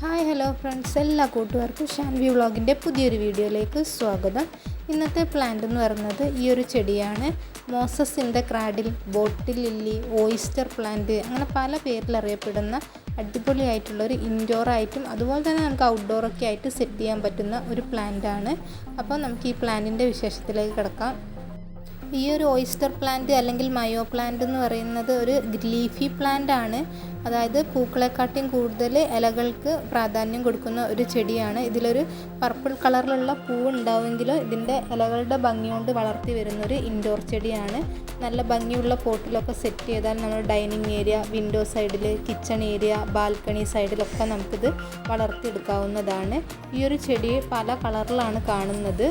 Hi hello friends. എല്ലാ കൂട്ടുകാർക്കും ഷാൻവി വ്ളോഗിന്റെ പുതിയൊരു വീഡിയോയിലേക്ക് സ്വാഗതം. ഇന്നത്തെ പ്ലാന്റ് എന്ന് പറയുന്നത് ഈ ഒരു ചെടിയാണ്. Moses in the cradle bottle lily oyster plant അങ്ങനെ പല പേരിൽ അറിയപ്പെടുന്ന അടിപൊളിയായിട്ടുള്ള ഒരു ഇൻഡോർ ആയിട്ടും അതുപോലെ തന്നെ നമുക്ക് ഔട്ട്ഡോറൊക്കെ ആയിട്ട് സെറ്റ് ചെയ്യാൻ പറ്റുന്ന ഒരു പ്ലാന്റ് ആണ്. അപ്പോൾ നമുക്ക് ഈ പ്ലാന്റിന്റെ വിശേഷത്തിലേക്ക് കിടക്കാം. ഈ ഒരു ഓയിസ്റ്റർ പ്ലാന്റ് അല്ലെങ്കിൽ മയോ പ്ലാന്റ് എന്ന് പറയുന്നത് ഒരു ലീഫി പ്ലാന്റ് ആണ്. അതായത് പൂക്കളെക്കാട്ടിയും കൂടുതൽ ഇലകൾക്ക് പ്രാധാന്യം കൊടുക്കുന്ന ഒരു ചെടിയാണ്. ഇതിലൊരു പർപ്പിൾ കളറിലുള്ള പൂവ് ഉണ്ടാവുമെങ്കിലും ഇതിന്റെ ഇലകളുടെ ഭംഗി കൊണ്ട് വളർത്തി വരുന്ന ഒരു ഇൻഡോർ ചെടിയാണ്. നല്ല ഭംഗിയുള്ള പോട്ടിലൊക്കെ സെറ്റ് ചെയ്താൽ നമ്മൾ ഡൈനിങ് ഏരിയ വിൻഡോ സൈഡിൽ കിച്ചൺ ഏരിയ ബാൽക്കണി സൈഡിലൊക്കെ നമുക്കിത് വളർത്തിയെടുക്കാവുന്നതാണ്. ഈ ഒരു ചെടി പല കളറിലാണ് കാണുന്നത്.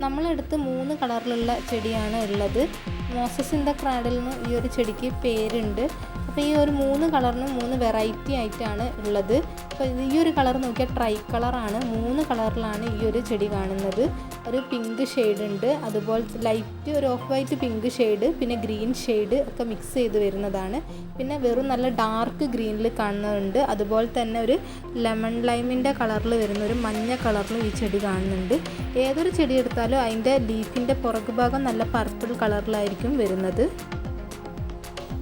നമ്മളെടുത്ത് മൂന്ന് കളറിലുള്ള ചെടിയാണ് ഉള്ളത്. മോസസിന്റെ ക്രാഡിൽ നിന്ന് ഈ ഒരു ചെടിക്ക് പേരുണ്ട്. അപ്പോൾ ഈ ഒരു മൂന്ന് കളറിനും മൂന്ന് വെറൈറ്റി ആയിട്ടാണ് ഉള്ളത്. അപ്പോൾ ഈ ഒരു കളർ നോക്കിയാൽ ട്രൈ കളറാണ് മൂന്ന് കളറിലാണ് ഈ ഒരു ചെടി കാണുന്നത്. ഒരു പിങ്ക് ഷെയ്ഡ് ഉണ്ട്. അതുപോലെ ലൈറ്റ് ഒരു ഓഫ് വൈറ്റ് പിങ്ക് ഷെയ്ഡ് പിന്നെ ഗ്രീൻ ഷെയ്ഡ് ഒക്കെ മിക്സ് ചെയ്ത് വരുന്നതാണ്. പിന്നെ വെറും നല്ല ഡാർക്ക് ഗ്രീനിൽ കാണുന്നുണ്ട്. അതുപോലെ തന്നെ ഒരു ലെമൺ ലൈമിന്റെ കളറിൽ വരുന്ന ഒരു മഞ്ഞ കളറിലും ഈ ചെടി കാണുന്നുണ്ട്. ഏതൊരു ചെടി എടുത്താലും അതിന്റെ ലീഫിന്റെ പുറകുഭാഗം നല്ല പർപ്പിൾ കളറിലായിരിക്കും വരുന്നത്.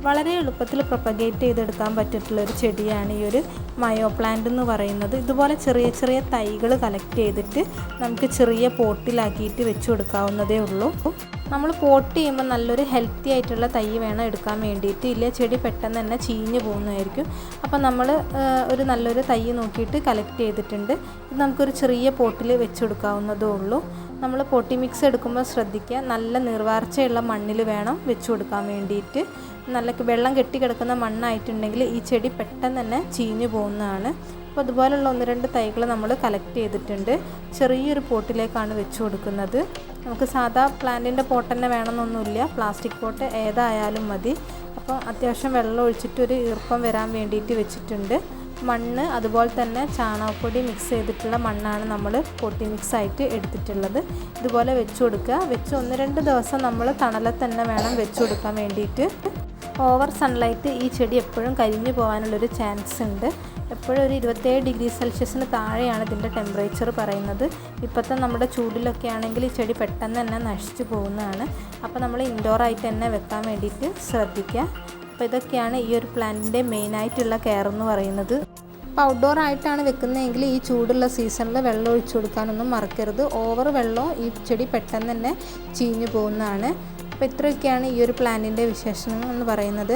വളരെ എളുപ്പത്തിൽ പ്രൊപ്പഗേറ്റ് ചെയ്തെടുക്കാൻ പറ്റിയിട്ടുള്ള ഒരു ചെടിയാണ് ഈ ഒരു മയോ പ്ലാന്റ് എന്ന് പറയുന്നത്. ഇതുപോലെ ചെറിയ ചെറിയ തൈകൾ കളക്ട് ചെയ്തിട്ട് നമുക്ക് ചെറിയ പോട്ടിലാക്കിയിട്ട് വെച്ചു കൊടുക്കാവുന്നതേ ഉള്ളൂ. നമ്മൾ പോട്ട് ചെയ്യുമ്പോൾ നല്ലൊരു ഹെൽത്തി ആയിട്ടുള്ള തൈ വേണം എടുക്കാൻ വേണ്ടിയിട്ട്. ഇല്ല ചെടി പെട്ടെന്ന് തന്നെ ചീഞ്ഞു പോകുന്നതായിരിക്കും. അപ്പോൾ നമ്മൾ ഒരു നല്ലൊരു തൈ നോക്കിയിട്ട് കളക്ട് ചെയ്തിട്ടുണ്ട്. ഇത് നമുക്കൊരു ചെറിയ പോട്ടിൽ വെച്ച് കൊടുക്കാവുന്നതേ ഉള്ളൂ. നമ്മൾ പൊട്ടി മിക്സ് എടുക്കുമ്പോൾ ശ്രദ്ധിക്കുക. നല്ല നിർവാർച്ചയുള്ള മണ്ണിൽ വേണം വെച്ച് കൊടുക്കാൻ വേണ്ടിയിട്ട്. നല്ല വെള്ളം കെട്ടി കിടക്കുന്ന മണ്ണായിട്ടുണ്ടെങ്കിൽ ഈ ചെടി പെട്ടെന്ന് തന്നെ ചീഞ്ഞു പോകുന്നതാണ്. അപ്പോൾ അതുപോലുള്ള ഒന്ന് രണ്ട് തൈകൾ നമ്മൾ കളക്ട് ചെയ്തിട്ടുണ്ട്. ചെറിയൊരു പോട്ടിലേക്കാണ് വെച്ച് കൊടുക്കുന്നത്. നമുക്ക് സാധാ പ്ലാന്റിന്റെ പോട്ട് തന്നെ വേണമെന്നൊന്നുമില്ല. പ്ലാസ്റ്റിക് പോട്ട് ഏതായാലും മതി. അപ്പോൾ അത്യാവശ്യം വെള്ളം ഒഴിച്ചിട്ട് ഒരു ഈർപ്പം വരാൻ വേണ്ടിയിട്ട് വെച്ചിട്ടുണ്ട്. മണ്ണ് അതുപോലെ തന്നെ ചാണകപ്പൊടി മിക്സ് ചെയ്തിട്ടുള്ള മണ്ണാണ് നമ്മൾ പൊട്ടി മിക്സ് ആയിട്ട് എടുത്തിട്ടുള്ളത്. ഇതുപോലെ വെച്ച് കൊടുക്കുക. വെച്ച് ഒന്ന് രണ്ട് ദിവസം നമ്മൾ തണലത്ത് തന്നെ വേണം വെച്ച് കൊടുക്കാൻ വേണ്ടിയിട്ട്. ഓവർ സൺലൈറ്റ് ഈ ചെടി എപ്പോഴും കരിഞ്ഞു പോകാനുള്ളൊരു ചാൻസ് ഉണ്ട്. എപ്പോഴും ഒരു ഇരുപത്തേഴ് ഡിഗ്രി സെൽഷ്യസിന് താഴെയാണ് ഇതിന്റെ ടെമ്പറേച്ചർ പറയുന്നത്. ഇപ്പോഴത്തെ നമ്മുടെ ചൂടിലൊക്കെ ആണെങ്കിൽ ഈ ചെടി പെട്ടെന്ന് തന്നെ നശിച്ചു പോകുന്നതാണ്. അപ്പോൾ നമ്മൾ ഇൻഡോറായിട്ട് തന്നെ വെക്കാൻ വേണ്ടിയിട്ട് ശ്രദ്ധിക്കുക. അപ്പോൾ ഇതൊക്കെയാണ് ഈ ഒരു പ്ലാന്റിന്റെ മെയിനായിട്ടുള്ള കെയർ എന്ന് പറയുന്നത്. അപ്പോൾ ഔട്ട്ഡോർ ആയിട്ടാണ് വെക്കുന്നതെങ്കിൽ ഈ ചൂടുള്ള സീസണിൽ വെള്ളം ഒഴിച്ചു കൊടുക്കാനൊന്നും മറക്കരുത്. ഓവർ വെള്ളം ഈ ചെടി പെട്ടെന്ന് തന്നെ ചീഞ്ഞു പോകുന്നതാണ്. അപ്പോൾ ഇത്രയൊക്കെയാണ് ഈ ഒരു പ്ലാനിന്റെ വിശേഷണം എന്ന് പറയുന്നത്.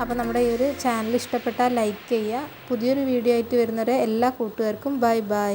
അപ്പോൾ നമ്മുടെ ഈ ഒരു ചാനൽ ഇഷ്ടപ്പെട്ടാൽ ലൈക്ക് ചെയ്യുക. പുതിയൊരു വീഡിയോ ആയിട്ട് വരുന്നവരെ എല്ലാ കൂട്ടുകാർക്കും ബൈ ബൈ.